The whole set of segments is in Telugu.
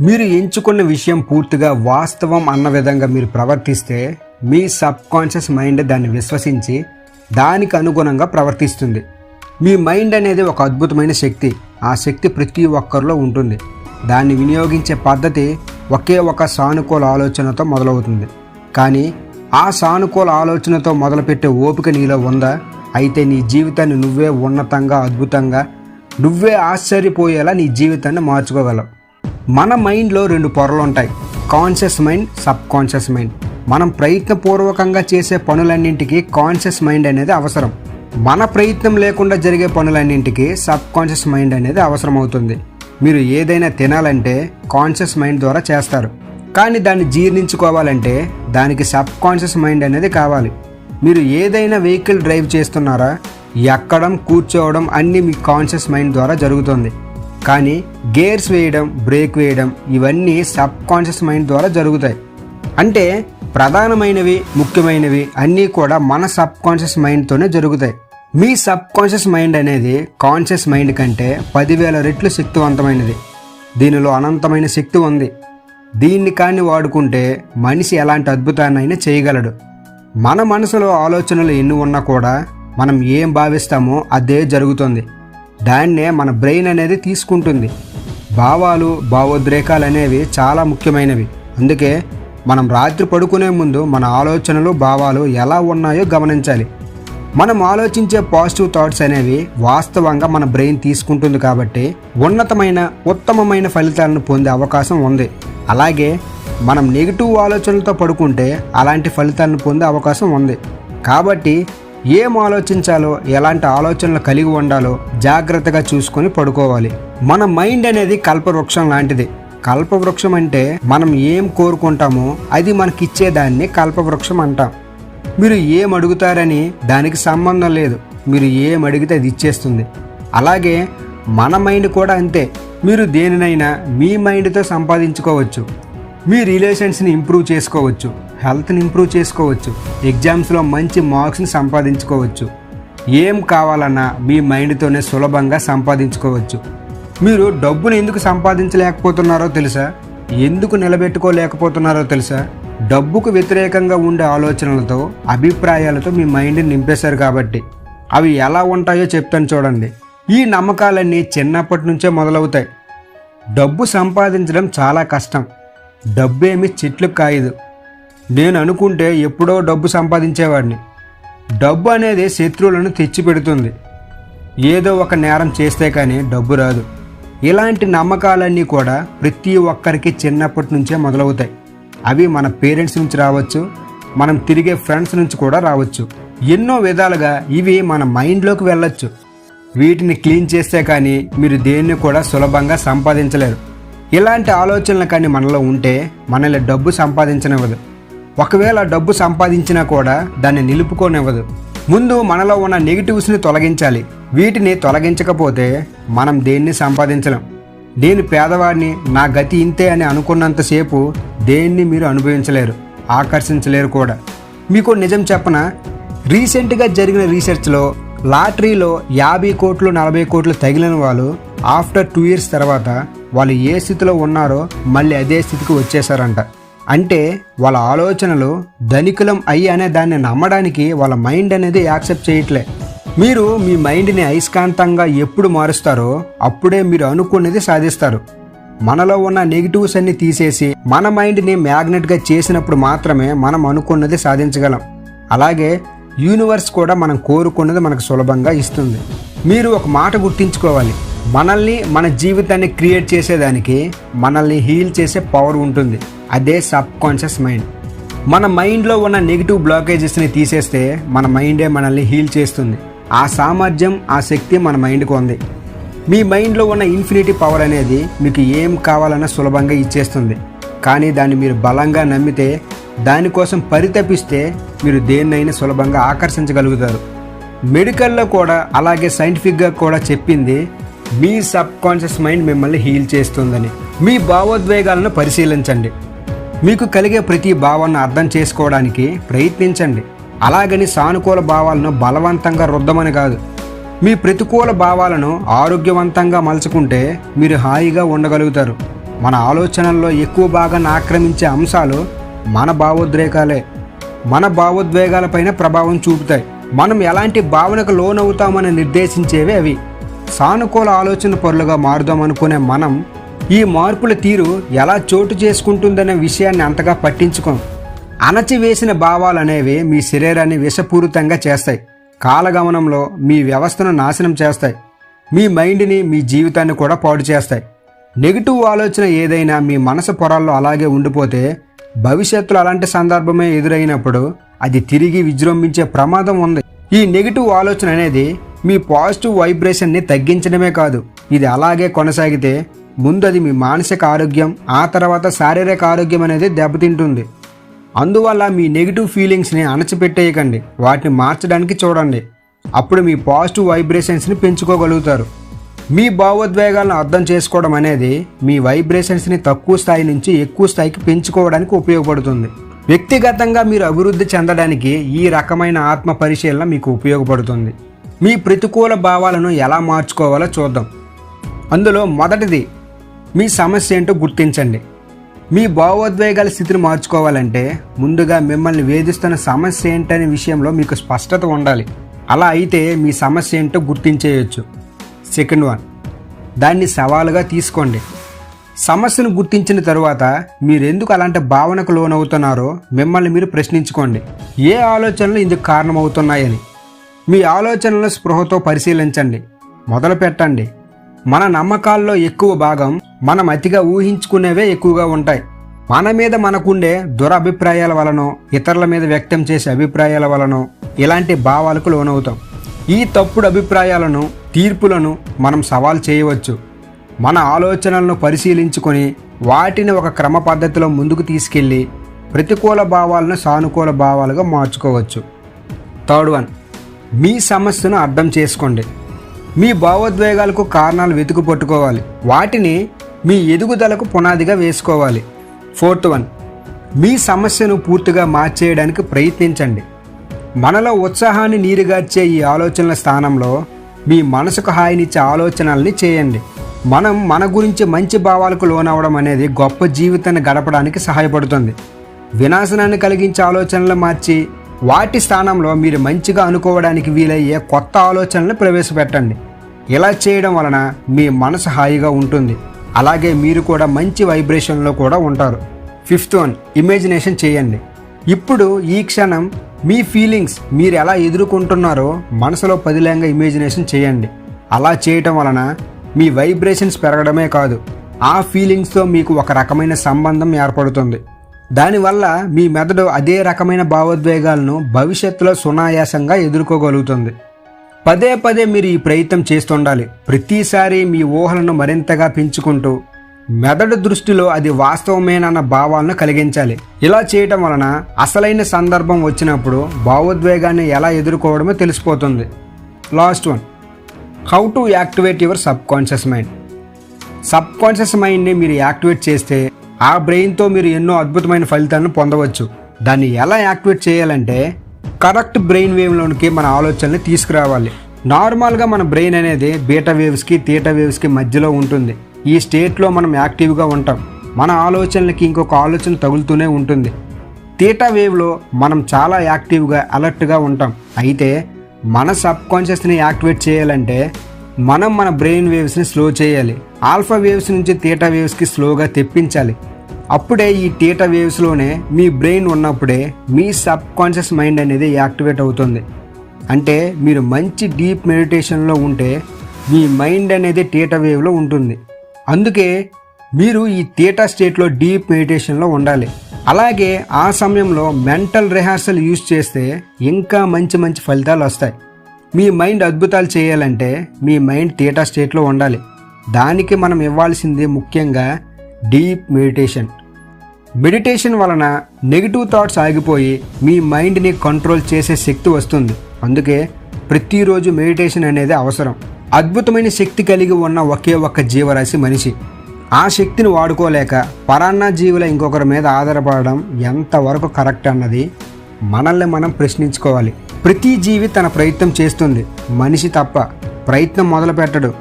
మీరు ఎంచుకున్న విషయం పూర్తిగా వాస్తవం అన్న విధంగా మీరు ప్రవర్తిస్తే మీ సబ్ కాన్షియస్ మైండ్ దాన్ని విశ్వసించి దానికి అనుగుణంగా ప్రవర్తిస్తుంది. మీ మైండ్ అనేది ఒక అద్భుతమైన శక్తి. ఆ శక్తి ప్రతి ఒక్కరిలో ఉంటుంది. దాన్ని వినియోగించే పద్ధతి ఒకే ఒక సానుకూల ఆలోచనతో మొదలవుతుంది. కానీ ఆ సానుకూల ఆలోచనతో మొదలుపెట్టే ఓపిక నీలో ఉందా? అయితే నీ జీవితాన్ని నువ్వే ఉన్నతంగా అద్భుతంగా నువ్వే ఆశ్చర్యపోయేలా నీ జీవితాన్ని మార్చుకోగలవు. మన మైండ్లో రెండు పొరలు ఉంటాయి conscious mind subconscious mind. మనం ప్రయత్నపూర్వకంగా చేసే పనులన్నింటికి కాన్షియస్ మైండ్ అనేది అవసరం. మన ప్రయత్నం లేకుండా జరిగే పనులన్నింటికి సబ్ కాన్షియస్ మైండ్ అనేది అవసరం అవుతుంది మీరు ఏదైనా తినాలంటే కాన్షియస్ మైండ్ ద్వారా చేస్తారు. కానీ దాన్ని జీర్ణించుకోవాలంటే దానికి సబ్ కాన్షియస్ మైండ్ అనేది కావాలి. మీరు ఏదైనా వెహికల్ డ్రైవ్ చేస్తున్నారా? ఎక్కడం కూర్చోవడం అన్నీ మీ కాన్షియస్ మైండ్ ద్వారా జరుగుతుంది. కానీ గేర్స్ వేయడం బ్రేక్ వేయడం ఇవన్నీ సబ్ కాన్షియస్ మైండ్ ద్వారా జరుగుతాయి. అంటే ప్రధానమైనవి ముఖ్యమైనవి అన్నీ కూడా మన సబ్ కాన్షియస్ మైండ్తోనే జరుగుతాయి. మీ సబ్ కాన్షియస్ మైండ్ అనేది కాన్షియస్ మైండ్ కంటే పదివేల రెట్లు శక్తివంతమైనది. దీనిలో అనంతమైన శక్తి ఉంది. దీన్ని కానీ వాడుకుంటే మనిషి ఎలాంటి అద్భుతాన్నైనా చేయగలడు. మన మనసులో ఆలోచనలు ఎన్ని ఉన్నా కూడా మనం ఏం భావిస్తామో అదే జరుగుతుంది. దాన్నే మన బ్రెయిన్ అనేది తీసుకుంటుంది. భావాలు భావోద్రేకాలు అనేవి చాలా ముఖ్యమైనవి. అందుకే మనం రాత్రి పడుకునే ముందు మన ఆలోచనలు భావాలు ఎలా ఉన్నాయో గమనించాలి. మనం ఆలోచించే పాజిటివ్ థాట్స్ అనేవి వాస్తవంగా మన బ్రెయిన్ తీసుకుంటుంది కాబట్టి ఉన్నతమైన ఉత్తమమైన ఫలితాలను పొందే అవకాశం ఉంది. అలాగే మనం నెగిటివ్ ఆలోచనలతో పడుకుంటే అలాంటి ఫలితాలను పొందే అవకాశం ఉంది. కాబట్టి ఏం ఆలోచించాలో ఎలాంటి ఆలోచనలు కలిగి ఉండాలో జాగ్రత్తగా చూసుకొని పడుకోవాలి. మన మైండ్ అనేది కల్పవృక్షం లాంటిది. కల్పవృక్షం అంటే మనం ఏం కోరుకుంటామో అది మనకిచ్చేదాన్ని కల్పవృక్షం అంటాం. మీరు ఏం అడుగుతారని దానికి సంబంధం లేదు. మీరు ఏం అడిగితే అది ఇచ్చేస్తుంది. అలాగే మన మైండ్ కూడా అంతే. మీరు దేనినైనా మీ మైండ్తో సంపాదించుకోవచ్చు. మీ రిలేషన్స్ని ఇంప్రూవ్ చేసుకోవచ్చు హెల్త్ని ఇంప్రూవ్ చేసుకోవచ్చు ఎగ్జామ్స్లో మంచి మార్క్స్ని సంపాదించుకోవచ్చు. ఏం కావాలన్నా మీ మైండ్తోనే సులభంగా సంపాదించుకోవచ్చు. మీరు డబ్బును ఎందుకు సంపాదించలేకపోతున్నారో తెలుసా? ఎందుకు నిలబెట్టుకోలేకపోతున్నారో తెలుసా? డబ్బుకు వ్యతిరేకంగా ఉండే ఆలోచనలతో అభిప్రాయాలతో మీ మైండ్ని నింపేశారు కాబట్టి. అవి ఎలా ఉంటాయో చెప్తాను చూడండి. ఈ నమ్మకాలన్నీ చిన్నప్పటి నుంచే మొదలవుతాయి. డబ్బు సంపాదించడం చాలా కష్టం. డబ్బేమి చెట్లు కాయదు. నేను అనుకుంటే ఎప్పుడో డబ్బు సంపాదించేవాడిని. డబ్బు అనేది శత్రువులను తెచ్చిపెడుతుంది. ఏదో ఒక నేరం చేస్తే కానీ డబ్బు రాదు. ఇలాంటి నమ్మకాలన్నీ కూడా ప్రతి ఒక్కరికి చిన్నప్పటి నుంచే మొదలవుతాయి. అవి మన పేరెంట్స్ నుంచి రావచ్చు మనం తిరిగే ఫ్రెండ్స్ నుంచి కూడా రావచ్చు. ఎన్నో విధాలుగా ఇవి మన మైండ్లోకి వెళ్ళొచ్చు. వీటిని క్లీన్ చేస్తే కానీ మీరు దేన్ని కూడా సులభంగా సంపాదించలేరు. ఇలాంటి ఆలోచనలు కానీ మనలో ఉంటే మనల్ని డబ్బు సంపాదించనివ్వదు. ఒకవేళ డబ్బు సంపాదించినా కూడా దాన్ని నిలుపుకోనివ్వదు. ముందు మనలో ఉన్న నెగిటివ్స్ని తొలగించాలి. వీటిని తొలగించకపోతే మనం దేన్ని సంపాదించలేం. నేను పేదవాడిని నా గతి ఇంతే అని అనుకున్నంతసేపు దేన్ని మీరు అనుభవించలేరు ఆకర్షించలేరు కూడా. మీకు నిజం చెప్పన? రీసెంట్గా జరిగిన రీసెర్చ్లో లాటరీలో యాభై కోట్లు నలభై కోట్లు తగిలిన వాళ్ళు ఆఫ్టర్ టూ ఇయర్స్ తర్వాత వాళ్ళు ఏ స్థితిలో ఉన్నారో మళ్ళీ అదే స్థితికి వచ్చేసారంట అంటే వాళ్ళ ఆలోచనలు ధనికులం అయ్యి అనే దాన్ని నమ్మడానికి వాళ్ళ మైండ్ అనేది యాక్సెప్ట్ చేయట్లే. మీరు మీ మైండ్ని అయస్కాంతంగా ఎప్పుడు మారుస్తారో అప్పుడే మీరు అనుకున్నది సాధిస్తారు. మనలో ఉన్న నెగిటివ్స్ అన్ని తీసేసి మన మైండ్ని మ్యాగ్నెట్గా చేసినప్పుడు మాత్రమే మనం అనుకున్నది సాధించగలం. అలాగే యూనివర్స్ కూడా మనం కోరుకున్నది మనకు సులభంగా ఇస్తుంది. మీరు ఒక మాట గుర్తించుకోవాలి. మనల్ని మన జీవితాన్ని క్రియేట్ చేసేదానికి మనల్ని హీల్ చేసే పవర్ ఉంటుంది. అదే సబ్ కాన్షియస్ మైండ్. మన మైండ్లో ఉన్న నెగిటివ్ బ్లాకేజెస్ని తీసేస్తే మన మైండే మనల్ని హీల్ చేస్తుంది. ఆ సామర్థ్యం ఆ శక్తి మన మైండ్కు ఉంది. మీ మైండ్లో ఉన్న ఇన్ఫినిటీ పవర్ అనేది మీకు ఏం కావాలన్నా సులభంగా ఇచ్చేస్తుంది. కానీ దాన్ని మీరు బలంగా నమ్మితే దానికోసం పరితపిస్తే మీరు దేన్నైనా సులభంగా ఆకర్షించగలుగుతారు. మెడికల్లో కూడా అలాగే సైంటిఫిక్గా కూడా చెప్పింది మీ సబ్ కాన్షియస్ మైండ్ మిమ్మల్ని హీల్ చేస్తుందని. మీ భావోద్వేగాలను పరిశీలించండి. మీకు కలిగే ప్రతి భావాన్ని అర్థం చేసుకోవడానికి ప్రయత్నించండి. అలాగని సానుకూల భావాలను బలవంతంగా రుద్దమని కాదు. మీ ప్రతికూల భావాలను ఆరోగ్యవంతంగా మలుచుకుంటే మీరు హాయిగా ఉండగలుగుతారు. మన ఆలోచనల్లో ఎక్కువ భాగాన్ని ఆక్రమించే అంశాలు మన భావోద్రేకాలే. మన భావోద్వేగాలపైన ప్రభావం చూపుతాయి. మనం ఎలాంటి భావనకు లోనవుతామని నిర్దేశించేవి అవి. సానుకూల ఆలోచన పరులుగా మారుదామనుకునే మనం ఈ మార్పుల తీరు ఎలా చోటు చేసుకుంటుందనే విషయాన్ని అంతగా పట్టించుకోం. అణచివేసిన భావాలు అనేవి మీ శరీరాన్ని విషపూరితంగా చేస్తాయి. కాలగమనంలో మీ వ్యవస్థను నాశనం చేస్తాయి. మీ మైండ్ని మీ జీవితాన్ని కూడా పాడు చేస్తాయి. నెగిటివ్ ఆలోచన ఏదైనా మీ మనసు పొరల్లో అలాగే ఉండిపోతే భవిష్యత్తులో అలాంటి సందర్భమే ఎదురైనప్పుడు అది తిరిగి విజృంభించే ప్రమాదం ఉంది. ఈ నెగిటివ్ ఆలోచన అనేది మీ పాజిటివ్ వైబ్రేషన్ని తగ్గించడమే కాదు ఇది అలాగే కొనసాగితే ముందు అది మీ మానసిక ఆరోగ్యం ఆ తర్వాత శారీరక ఆరోగ్యం అనేది దెబ్బతింటుంది. అందువల్ల మీ నెగిటివ్ ఫీలింగ్స్ని అణచిపెట్టేయకండి వాటిని మార్చడానికి చూడండి. అప్పుడు మీ పాజిటివ్ వైబ్రేషన్స్ని పెంచుకోగలుగుతారు. మీ భావోద్వేగాలను అర్థం చేసుకోవడం అనేది మీ వైబ్రేషన్స్ని తక్కువ స్థాయి నుంచి ఎక్కువ స్థాయికి పెంచుకోవడానికి ఉపయోగపడుతుంది. వ్యక్తిగతంగా మీరు అభివృద్ధి చెందడానికి ఈ రకమైన ఆత్మ పరిశీలన మీకు ఉపయోగపడుతుంది. మీ ప్రతికూల భావాలను ఎలా మార్చుకోవాలో చూద్దాం. అందులో మొదటిది మీ సమస్య ఏంటో గుర్తించండి. మీ భావోద్వేగాల స్థితిని మార్చుకోవాలంటే ముందుగా మిమ్మల్ని వేధిస్తున్న సమస్య ఏంటనే విషయంలో మీకు స్పష్టత ఉండాలి. అలా అయితే మీ సమస్య ఏంటో గుర్తించేయచ్చు. సెకండ్ వన్ దాన్ని సవాలుగా తీసుకోండి. సమస్యను గుర్తించిన తరువాత మీరెందుకు అలాంటి భావనకు లోనవుతున్నారో మిమ్మల్ని మీరు ప్రశ్నించుకోండి. ఏ ఆలోచనలు ఇందుకు కారణమవుతున్నాయని. మీ ఆలోచనలను స్పృహతో పరిశీలించండి. మొదలు పెట్టండి. మన నమ్మకాల్లో ఎక్కువ భాగం మనం అతిగా ఊహించుకునేవే ఎక్కువగా ఉంటాయి. మన మీద మనకుండే దురభిప్రాయాల వలనో ఇతరుల మీద వ్యక్తం చేసే అభిప్రాయాల వలనో ఇలాంటి భావాలకు లోనవుతాం. ఈ తప్పుడు అభిప్రాయాలను తీర్పులను మనం సవాల్ చేయవచ్చు. మన ఆలోచనలను పరిశీలించుకొని వాటిని ఒక క్రమ పద్ధతిలో ముందుకు తీసుకెళ్ళి ప్రతికూల భావాలను సానుకూల భావాలుగా మార్చుకోవచ్చు. థర్డ్ వన్ మీ సమస్యను అర్థం చేసుకోండి. మీ భావోద్వేగాలకు కారణాలు వెతుకు పట్టుకోవాలి. వాటిని మీ ఎదుగుదలకు పునాదిగా వేసుకోవాలి. ఫోర్త్ వన్ మీ సమస్యను పూర్తిగా మార్చేయడానికి ప్రయత్నించండి. మనలో ఉత్సాహాన్ని నీరుగార్చే ఈ ఆలోచనల స్థానంలో మీ మనసుకు హాయినిచ్చే ఆలోచనల్ని చేయండి. మనం మన గురించి మంచి భావాలకు లోనవడం అనేది గొప్ప జీవితాన్ని గడపడానికి సహాయపడుతుంది. వినాశనాన్ని కలిగించే ఆలోచనలు మార్చి వాటి స్థానంలో మీరు మంచిగా అనుకోవడానికి వీలయ్యే కొత్త ఆలోచనలు ప్రవేశపెట్టండి. ఇలా చేయడం వలన మీ మనసు హాయిగా ఉంటుంది. అలాగే మీరు కూడా మంచి వైబ్రేషన్లో కూడా ఉంటారు. ఫిఫ్త్ వన్ ఇమాజినేషన్ చేయండి. ఇప్పుడు ఈ క్షణం మీ ఫీలింగ్స్ మీరు ఎలా ఎదుర్కొంటున్నారో మనసులో పదిలంగా ఇమాజినేషన్ చేయండి. అలా చేయటం వలన మీ వైబ్రేషన్స్ పెరగడమే కాదు ఆ ఫీలింగ్స్తో మీకు ఒక రకమైన సంబంధం ఏర్పడుతుంది. దానివల్ల మీ మెదడు అదే రకమైన భావోద్వేగాలను భవిష్యత్తులో సునాయాసంగా ఎదుర్కోగలుగుతుంది. పదే పదే మీరు ఈ ప్రయత్నం చేస్తుండాలి. ప్రతిసారి మీ ఊహలను మరింతగా పెంచుకుంటూ మెదడు దృష్టిలో అది వాస్తవమేనన్న భావాలను కలిగించాలి. ఇలా చేయటం వలన అసలైన సందర్భం వచ్చినప్పుడు భావోద్వేగాన్ని ఎలా ఎదుర్కోవడమో తెలిసిపోతుంది. Last one. How to activate your subconscious mind subconscious మైండ్ని మీరు యాక్టివేట్ చేస్తే ఆ బ్రెయిన్తో మీరు ఎన్నో అద్భుతమైన ఫలితాలను పొందవచ్చు. దాన్ని ఎలా యాక్టివేట్ చేయాలంటే కరెక్ట్ బ్రెయిన్ వేవ్లోనికి మన ఆలోచనని తీసుకురావాలి. నార్మల్గా మన బ్రెయిన్ అనేది బీటా వేవ్స్కి తీటా వేవ్స్కి మధ్యలో ఉంటుంది. ఈ స్టేట్లో మనం యాక్టివ్గా ఉంటాం. మన ఆలోచనలకి ఇంకొక ఆలోచన తగులుతూనే ఉంటుంది. తీటా వేవ్లో మనం చాలా యాక్టివ్గా అలర్ట్గా ఉంటాం. అయితే మన సబ్ కాన్షియస్ని యాక్టివేట్ చేయాలంటే మనం మన బ్రెయిన్ వేవ్స్ని స్లో చేయాలి. ఆల్ఫా వేవ్స్ నుంచి తీటా వేవ్స్కి స్లోగా తెప్పించాలి. అప్పుడే ఈ టీటా వేవ్స్లోనే మీ బ్రెయిన్ ఉన్నప్పుడే మీ సబ్ కాన్షియస్ మైండ్ అనేది యాక్టివేట్ అవుతుంది. అంటే మీరు మంచి డీప్ మెడిటేషన్లో ఉంటే మీ మైండ్ అనేది టీటా వేవ్లో ఉంటుంది. అందుకే మీరు ఈ థియేటర్ స్టేట్లో డీప్ మెడిటేషన్లో ఉండాలి. అలాగే ఆ సమయంలో మెంటల్ రిహార్సల్ యూజ్ చేస్తే ఇంకా మంచి మంచి ఫలితాలు వస్తాయి. మీ మైండ్ అద్భుతాలు చేయాలంటే మీ మైండ్ థియేటర్ స్టేట్లో ఉండాలి. దానికి మనం ఇవ్వాల్సింది ముఖ్యంగా డీప్ మెడిటేషన్. మెడిటేషన్ వలన నెగిటివ్ థాట్స్ ఆగిపోయి మీ మైండ్ని కంట్రోల్ చేసే శక్తి వస్తుంది. అందుకే ప్రతిరోజు మెడిటేషన్ అనేది అవసరం. అద్భుతమైన శక్తి కలిగి ఉన్న ఒకే ఒక్క జీవరాశి మనిషి. ఆ శక్తిని వాడుకోలేక పరాన్న జీవుల ఇంకొకరి మీద ఆధారపడడం ఎంతవరకు కరెక్ట్ అన్నది మనల్ని మనం ప్రశ్నించుకోవాలి. ప్రతి జీవి తన ప్రయత్నం చేస్తుంది. మనిషి తప్ప ప్రయత్నం మొదలు పెట్టడు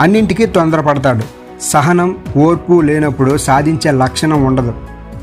అన్నింటికీ తొందరపడతాడు. సహనం ఓర్పు లేనప్పుడు సాధించే లక్షణం ఉండదు.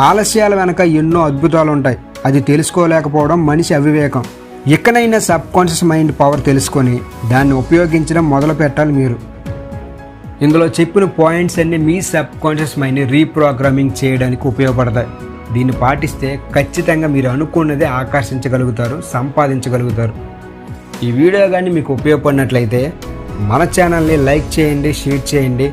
ఆలస్యాల వెనక ఎన్నో అద్భుతాలు ఉంటాయి అది తెలుసుకోలేకపోవడం మనిషి అవివేకం. ఎక్కడైనా సబ్ కాన్షియస్ మైండ్ పవర్ తెలుసుకొని దాన్ని ఉపయోగించడం మొదలు పెట్టాలి మీరు. ఇందులో చెప్పిన పాయింట్స్ అన్నీ మీ సబ్ కాన్షియస్ మైండ్ని రీప్రోగ్రామింగ్ చేయడానికి ఉపయోగపడతాయి. దీన్ని పాటిస్తే ఖచ్చితంగా మీరు అనుకున్నదే ఆకర్షించగలుగుతారు సంపాదించగలుగుతారు. ఈ వీడియో కానీ మీకు ఉపయోగపడినట్లయితే మన ఛానల్ని లైక్ చేయండి షేర్ చేయండి.